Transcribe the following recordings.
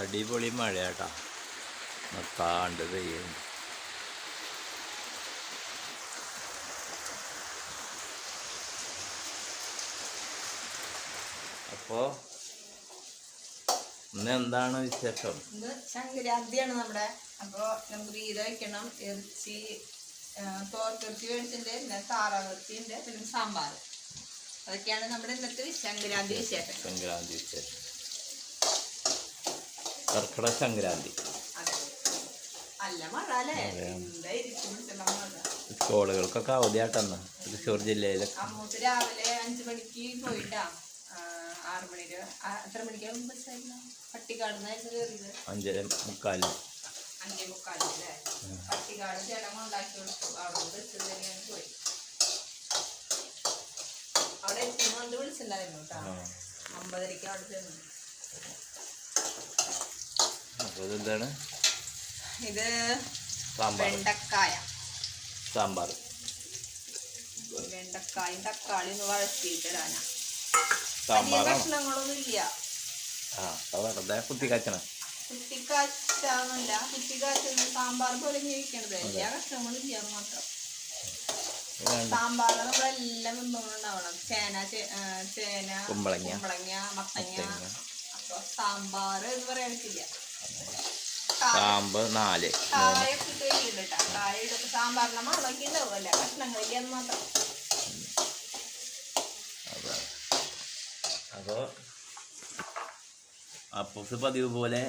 അടിപൊളി മഴയാട്ടാ. നിർത്താണ്ട് പെയ്യുന്നു അപ്പോ ഇന്ന് എന്താണ് വിശേഷം? ഇന്ന് ശങ്കരാന്തിയാണ് നമ്മുടെ. അപ്പോൾ നമുക്ക് വീട് വയ്ക്കണം ഇറച്ചി തോർത്തിറച്ചി മേടിച്ചിട്ടുണ്ട്. പിന്നെ താറാവിറച്ചി ഉണ്ട് പിന്നെ സാമ്പാർ. അതൊക്കെയാണ് നമ്മുടെ ഇന്നത്തെ ശങ്കരാന്തി വിശേഷം സംക്രാന്തി വിശേഷം. കർക്കിടക സംക്രാന്തി. സ്കൂളുകൾക്കൊക്കെ അവധിയാട്ടെന്ന് തൃശ്ശൂർ ജില്ലയിൽ രാവിലെ അഞ്ചു മണിക്ക് പോയിട്ടാ. ആറു മണിക്ക് ആ, എത്ര മണിക്കാണ് ബസ്സായിരുന്നു പട്ടിക്കാട് നിന്നായിരുന്നു കയറിയത് അഞ്ചര മുക്കാലിന്. അഞ്ചേ മുക്കാലിന് അല്ലേ? പട്ടിക്കാട് ചേട്ടൻ ഉണ്ടാക്കി കൊടുത്തു. അവിടെ ബസ് തന്നെയാണ് പോയി. അവിടെ എത്തുമ്പോൾ കൊണ്ട് വിളിച്ചിട്ടുണ്ടായിരുന്നു കേട്ടോ. അമ്പതരയ്ക്ക് അവിടെ ചെന്നു. അപ്പോൾ ഇതെന്താണ് ഇത് സാമ്പാർ. വെണ്ടക്കായ. സാമ്പാർ. വെണ്ടക്കായും തക്കാളിയും ഒന്ന് വഴറ്റിയിട്ടിടാനാ വലിയ സാമ്പാറാണ് കഷ്ണങ്ങളൊന്നും ഇല്ല. ആ വെറുതെ കുത്തി കച്ചണം. കുട്ടിക്കാച്ചാന്നല്ല കുട്ടിക്കാച്ച സാമ്പാർ പോലെ ജീവിക്കണത് എല്ലാ കഷ്ണങ്ങളും ഇല്ല മാത്രം. സാമ്പാറിൽ നമ്മളെല്ലാം നിന്നുകൊണ്ടുണ്ടാവണം ചേന ചേന കുമ്പളങ്ങ. കുമ്പളങ്ങ മത്തങ്ങ. മത്തങ്ങ. അപ്പൊ സാമ്പാർ എന്ന് പറയാൻ പറ്റില്ല. സാമ്പ് നാല്. അപ്പോ അപ്പോൾ അപ്പൂസ് പതിവ് പോലെ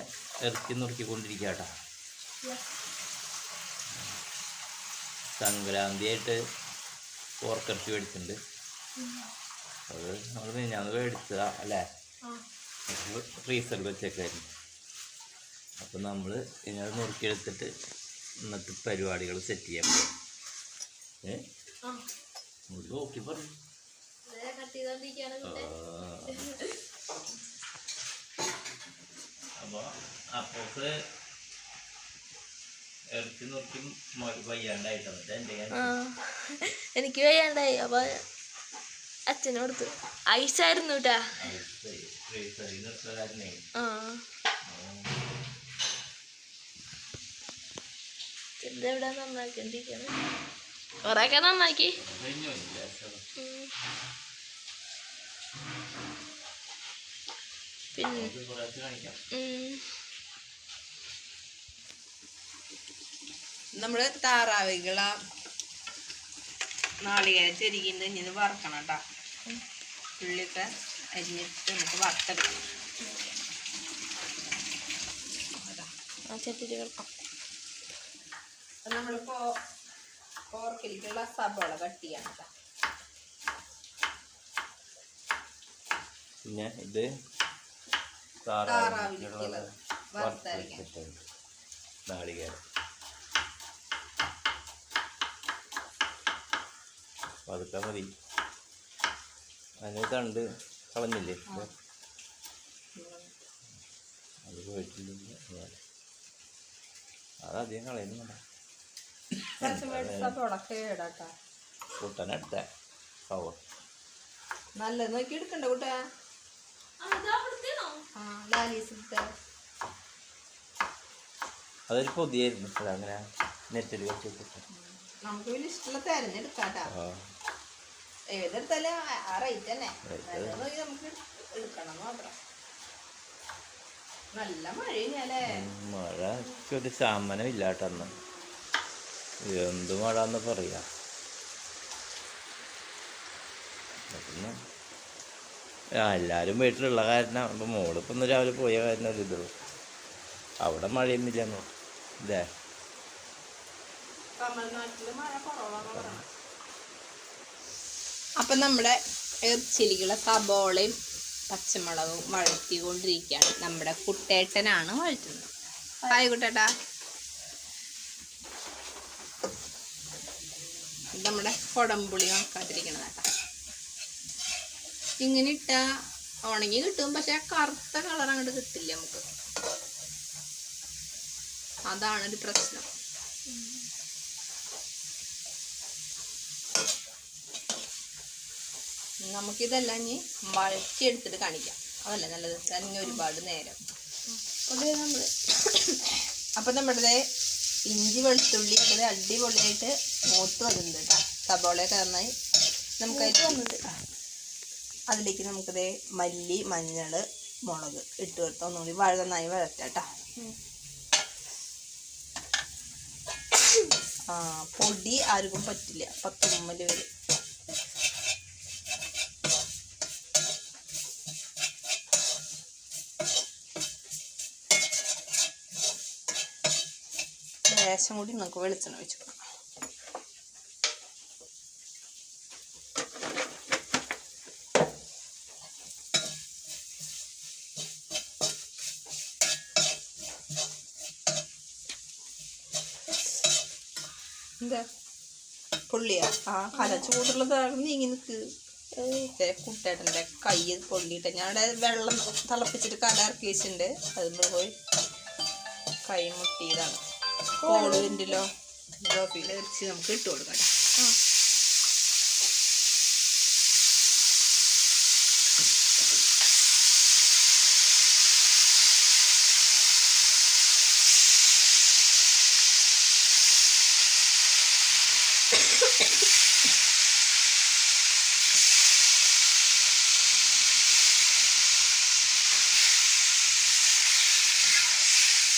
ഇറക്കി നുറുക്കിക്കൊണ്ടിരിക്കുക കേട്ടോ സംക്രാന്തിയായിട്ട് പോർക്കിറച്ചി മേടിച്ചിട്ടുണ്ട്. അത് നമ്മൾ ഞാൻ മേടിച്ചതാ അല്ലേ? ഫ്രീസറിൽ വെച്ചേക്കായിരുന്നു അപ്പം നമ്മൾ ഇങ്ങനെ നുറുക്കിയെടുത്തിട്ട് ഇന്നത്തെ പരിപാടികൾ സെറ്റ് ചെയ്യാൻ പോകും ഏ? നോക്കി പറഞ്ഞു അപ്പോൾ അപ്പോക്ക് ഇറച്ചി നോക്കി വയ്യാണ്ടായിട്ടാണ്. എനിക്ക് വയ്യാണ്ടായി. അപ്പൊ അച്ഛനോടുത്തു. കൊടുത്തു ഐസായിരുന്നു കേട്ടാ ആ. ഇതെവിടെ നന്നാക്കിണ്ടിരിക്കണം കൊറേയൊക്കെ നന്നാക്കി. പിന്നെ. നമ്മൾ താറാവികള നാളികേരം ചെരുകിണ്ട് ഇനി ഇത് വറക്കണം കേട്ടോ ഉള്ളിയൊക്കെ അരിഞ്ഞിട്ട് നമുക്ക് വറുത്തെടുക്കണം. ആ അപ്പൊ നമ്മളിപ്പോ ഓർക്കിലേക്കുള്ള സബോള കട്ട് ചെയ്യാം പിന്നെ ഇത്. നാളികേരം പതുക്കെ മതി അതിന് തണ്ട് കളഞ്ഞില്ലേ? അത് പോയിട്ടില്ല. അതധികം കളയുന്നുണ്ട കൂട്ടാനെടുത്ത. നല്ല നോക്കി എടുക്കണ്ട കൂട്ടാ. അതൊരു പൊതിയായിരുന്നു അങ്ങനെ നെറ്റിൽ വെച്ച് നമുക്ക് വലിയ ഇഷ്ടമുള്ള തിരഞ്ഞെടുക്കാട്ടാ. ആ. ഏതെടുത്താലും ആ റേറ്റ് തന്നെ. നോക്കി നമുക്ക് എടുക്കണം മാത്രം. നല്ല മഴയല്ലേ മഴ ഒരു ശമനം ഇല്ലാട്ടന്ന് എന്ത് മഴ എന്ന് പറയാ ആ എല്ലാവരും വീട്ടിലുള്ള കാരണം ഇപ്പം മോളിപ്പം ഒന്ന് രാവിലെ പോയ കാരണം ഒരു ഇതുള്ളൂ. അവിടെ മഴയൊന്നുമില്ലെന്നോ ഇല്ലേ? തമിഴ്നാട്ടിൽ മഴ കുറവാന്ന് പറയണം അപ്പൊ നമ്മുടെ ചെലികളെ സബോളയും പച്ചമുളകും വഴറ്റിക്കൊണ്ടിരിക്കുകയാണ്. നമ്മുടെ കുട്ടേട്ടനാണ് വഴറ്റുന്നത്. ഹായ് കുട്ടേട്ടാ. നമ്മുടെ കൊടംപുളി കേട്ടോ. ഇങ്ങനെ ഇട്ടാൽ ഉണങ്ങി കിട്ടും പക്ഷെ കറുത്ത കളർ അങ്ങോട്ട് കിട്ടില്ല നമുക്ക്. അതാണ് ഒരു പ്രശ്നം. നമുക്കിതെല്ലാം ഇനി വഴച്ചെടുത്തിട്ട് കാണിക്കാം. അതല്ല നല്ലത് തന്നെ ഒരുപാട് നേരം. അത് നമ്മൾ അപ്പൊ നമ്മുടെ ഇഞ്ചി വെളുത്തുള്ളി അത് അടിപൊളിയായിട്ട് മൂത്ത് വരുന്നുണ്ട് കേട്ടോ. സബോളയൊക്കെ നന്നായി. നമുക്ക് അതിൽ- വന്നത് അതിലേക്ക് നമുക്കിത് മല്ലി മഞ്ഞൾ മുളക് ഇട്ട് കൊടുത്ത് ഒന്നുകൂടി വഴ നന്നായി വഴറ്റാട്ടോ ആ പൊടി ആർക്കും പറ്റില്ല. പത്തുമ്മൽ വരും. ലേശം കൂടി നമുക്ക് വെളിച്ചെണ്ണ ഒഴിച്ച് കൊടുക്കാം. എന്താ? പൊള്ളിയാ? ആ കല ചൂടുള്ളതാണ് നീങ്ങി നിൽക്ക് കുട്ടേട്ടന്റെ കൈ പൊള്ളിയിട്ട്. ഞാൻ വെള്ളം തിളപ്പിച്ചിട്ട് കല ഇറക്കി വെച്ചിട്ടുണ്ട് അതിൽ പോയി കൈ മുട്ടിയതാണ്. ഡ്രോപ്പിയിൽ വെച്ച് നമുക്ക് ഇട്ട് കൊടുക്കാം ട്ടോ.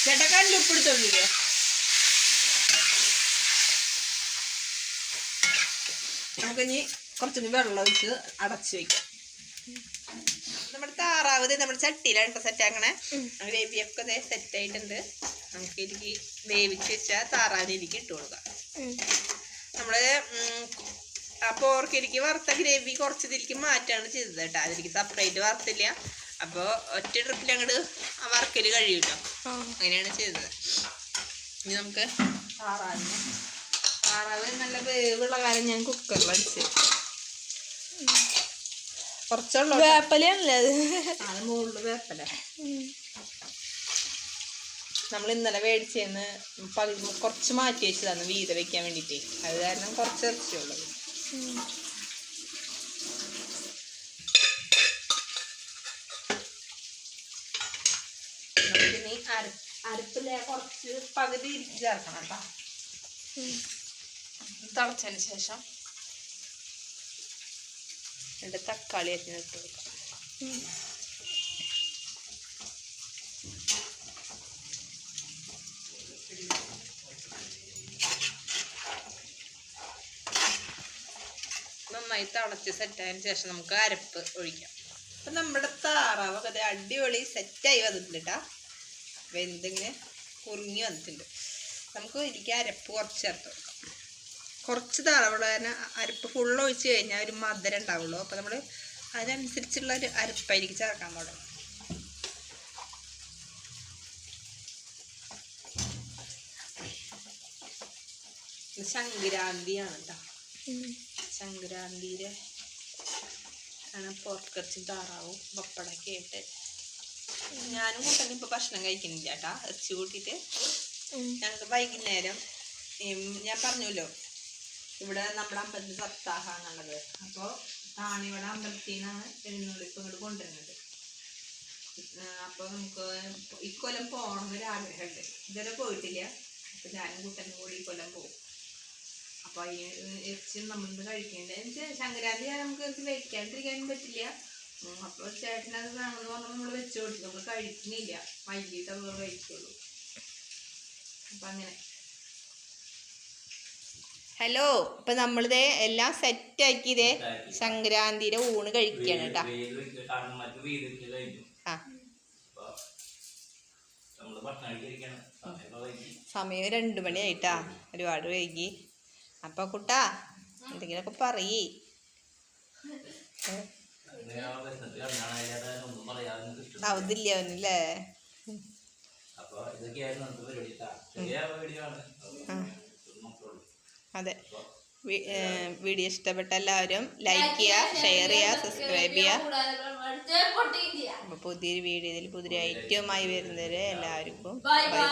ചേട്ടാ കല്ലുപ്പിടുത്തോണ്ടില്ലേ നമുക്കിനി കുറച്ചുകൂടി വെള്ളം ഒഴിച്ച് അടച്ചു വെക്കാം. നമ്മുടെ താറാവ് നമ്മുടെ ചട്ടിയിലാണ് സെറ്റ് ആക്കണേ. ഗ്രേവിയൊക്കെ സെറ്റ് ആയിട്ടുണ്ട്. നമുക്ക് എനിക്ക് വേവിച്ച് വെച്ചാൽ താറാവിനിലേക്ക് ഇട്ട് കൊടുക്കാം. നമ്മൾ ഉം, ആ പോർക്കിലേക്ക് വറുത്ത ഗ്രേവി കുറച്ച് ഇതിലേക്ക് മാറ്റാണ് ചെയ്തത് കേട്ടോ. അതിലേക്ക് സെപ്പറേറ്റ് വറുത്തില്ല. അപ്പോൾ ഒറ്റ ട്രിപ്പിൽ അങ്ങോട്ട് ആ വറക്കൽ കഴിയൂട്ടോ അങ്ങനെയാണ് ചെയ്തത്. ഇനി നമുക്ക് താറാവിന് താറാവ് നല്ല വേവുള്ള കാലം ഞാൻ കുക്കറിൽ അടിച്ച്. കുറച്ചുള്ള. വേപ്പലയാണല്ലേ അത്? അത് മുകളിൽ വേപ്പല. നമ്മൾ ഇന്നലെ മേടിച്ചെന്ന് പകുതി കുറച്ച് മാറ്റി വെച്ചതാണ് വീത വെക്കാൻ വേണ്ടിയിട്ട്. അത് കാരണം കുറച്ച് ഇറച്ചിയുള്ളത് അരപ്പിലെ കുറച്ച് പകുതി ചേർക്കണം കേട്ടോ. തിളച്ചതിന് ശേഷം രണ്ട് തക്കാളി അരിഞ്ഞിട്ട് കൊടുക്കാം. നന്നായി തിളച്ച് സെറ്റായതിനു ശേഷം നമുക്ക് അരപ്പ് ഒഴിക്കാം. അപ്പം നമ്മുടെ താറാവ് അത് അടിപൊളി സെറ്റായി വന്നിട്ടുണ്ട് കേട്ടോ വെന്തിങ്ങനെ കുറുങ്ങി വന്നിട്ടുണ്ട്. നമുക്ക് ഇതിലേക്ക് അരപ്പ് കുറച്ച് ചേർത്ത് കൊടുക്കാം. കുറച്ച് തളവുള്ള കാരണം അരപ്പ് ഫുള്ള് ഒഴിച്ച് കഴിഞ്ഞാൽ ഒരു മധുരം ഉണ്ടാവുള്ളൂ. അപ്പോൾ നമ്മൾ അതിനനുസരിച്ചുള്ള ഒരു അരപ്പായിരിക്കും ചേർക്കാൻ പാടും സംക്രാന്തിയാണ് കേട്ടോ. സംക്രാന്തിയിലെ ആണ് പോർക്കിറച്ചി താറാവും പപ്പടമൊക്കെ ആയിട്ട്. ഞാനും കൂട്ടനും ഇപ്പോൾ ഭക്ഷണം കഴിക്കുന്നില്ല കേട്ടാ ഇറച്ചി കൂട്ടിയിട്ട്. ഞങ്ങൾക്ക് വൈകുന്നേരം ഞാൻ പറഞ്ഞല്ലോ ഇവിടെ നമ്മുടെ അമ്പലത്തിൽ സപ്താഹമാണുള്ളത് അപ്പോൾ താണിവിടെ അമ്പലത്തിൽ നിന്നാണ് എഴുന്നള്ളിപ്പ് ഇങ്ങോട്ട് കൊണ്ടുവരുന്നത്. അപ്പോൾ നമുക്ക് ഇക്കൊല്ലം പോകണമെന്നൊരു ആഗ്രഹമുണ്ട്. ഇതുവരെ പോയിട്ടില്ല. അപ്പോൾ ഞാനും കൂട്ടനും കൂടി ഇക്കൊല്ലം പോകും അപ്പോൾ അതിന് ഇറച്ചിയും നമ്മളിന്ന് കഴിക്കേണ്ടത് എന്നുവെച്ചാൽ സംക്രാന്തി നമുക്ക് ഇറച്ചി കഴിക്കാണ്ടിരിക്കാനും പറ്റില്ല. അപ്പോൾ ചേട്ടനത് വേണമെന്ന് പറഞ്ഞാൽ നമ്മൾ വെച്ച് കൊടുത്തു. നമ്മൾ കഴിക്കുന്നില്ല. വൈകിട്ട് നമ്മൾ കഴിക്കുള്ളൂ. അപ്പം അങ്ങനെ. ഹലോ ഇപ്പൊ നമ്മളിതേ എല്ലാം സെറ്റ് ആക്കി. ആക്കിയതേ സംക്രാന്തിയുടെ ഊണ് കഴിക്കാണ് കേട്ടാ. സമയം രണ്ടു മണിയായിട്ടാ ഒരുപാട് വൈകി. അപ്പൊ കുട്ടാ എന്തെങ്കിലുമൊക്കെ പറയേ. അവതില്ല അവനല്ലേ? അപ്പൊ ഇതൊക്കെയായിരുന്നു അതെ. വീഡിയോ ഇഷ്ടപ്പെട്ട എല്ലാവരും ലൈക്ക് ചെയ്യുക ഷെയർ ചെയ്യുക സബ്സ്ക്രൈബ് ചെയ്യുക. അപ്പോൾ പുതിയൊരു വീഡിയോയിൽ പുതിയ ഐറ്റവുമായി വരുന്നവരെ എല്ലാവർക്കും ബൈ ബൈ